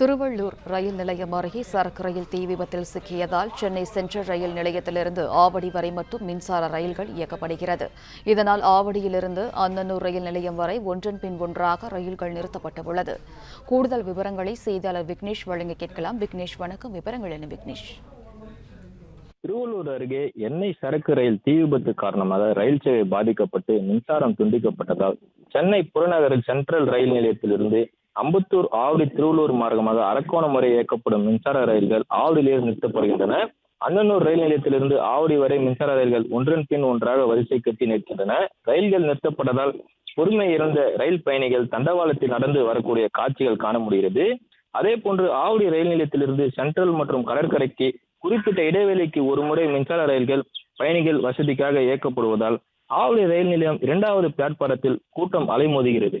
திருவள்ளூர் ரயில் நிலையம் அருகே சரக்கு ரயில் தீ விபத்தில் சிக்கியதால் சென்னை சென்ட்ரல் ரயில் நிலையத்திலிருந்து ஆவடி வரை மட்டும் மின்சார ரயில்கள் இயக்கப்படுகிறது. இதனால் ஆவடியிலிருந்து அன்னனூர் ரயில் நிலையம் வரை ஒன்றன் பின் ஒன்றாக ரயில்கள் நிறுத்தப்பட்டுள்ளது. கூடுதல் விவரங்களை செய்தியாளர் விக்னேஷ் வழங்க கேட்கலாம். விக்னேஷ் வணக்கம். விவரங்கள் என்ன விக்னேஷ்? திருவள்ளூர் அருகே எண்ணெய் சரக்கு ரயில் தீ விபத்து காரணமாக ரயில் சேவை பாதிக்கப்பட்டு மின்சாரம் துண்டிக்கப்பட்டதால் சென்னை புறநகர் சென்ட்ரல் ரயில் நிலையத்திலிருந்து அம்பத்தூர் ஆவடி திருவள்ளூர் மார்க்கமாக அரக்கோணம் வரை இயக்கப்படும் மின்சார ரயில்கள் ஆவடியிலிருந்து நிறுத்தப்படுகின்றன. அன்னனூர் ரயில் நிலையத்திலிருந்து ஆவடி வரை மின்சார ரயில்கள் ஒன்றன் பின் ஒன்றாக வரிசை கட்டி நிற்கின்றன. ரயில்கள் நிறுத்தப்பட்டதால் பொறுமை இழந்த ரயில் பயணிகள் தண்டவாளத்தில் நடந்து வரக்கூடிய காட்சிகள் காண முடிகிறது. அதே போன்று ஆவடி ரயில் நிலையத்திலிருந்து சென்ட்ரல் மற்றும் கடற்கரைக்கு குறிப்பிட்ட இடைவெளிக்கு ஒரு முறை மின்சார ரயில்கள் பயணிகள் வசதிக்காக இயக்கப்படுவதால் ஆவடி ரயில் நிலையம் இரண்டாவது பிளாட்பாரத்தில் கூட்டம் அலைமோதுகிறது.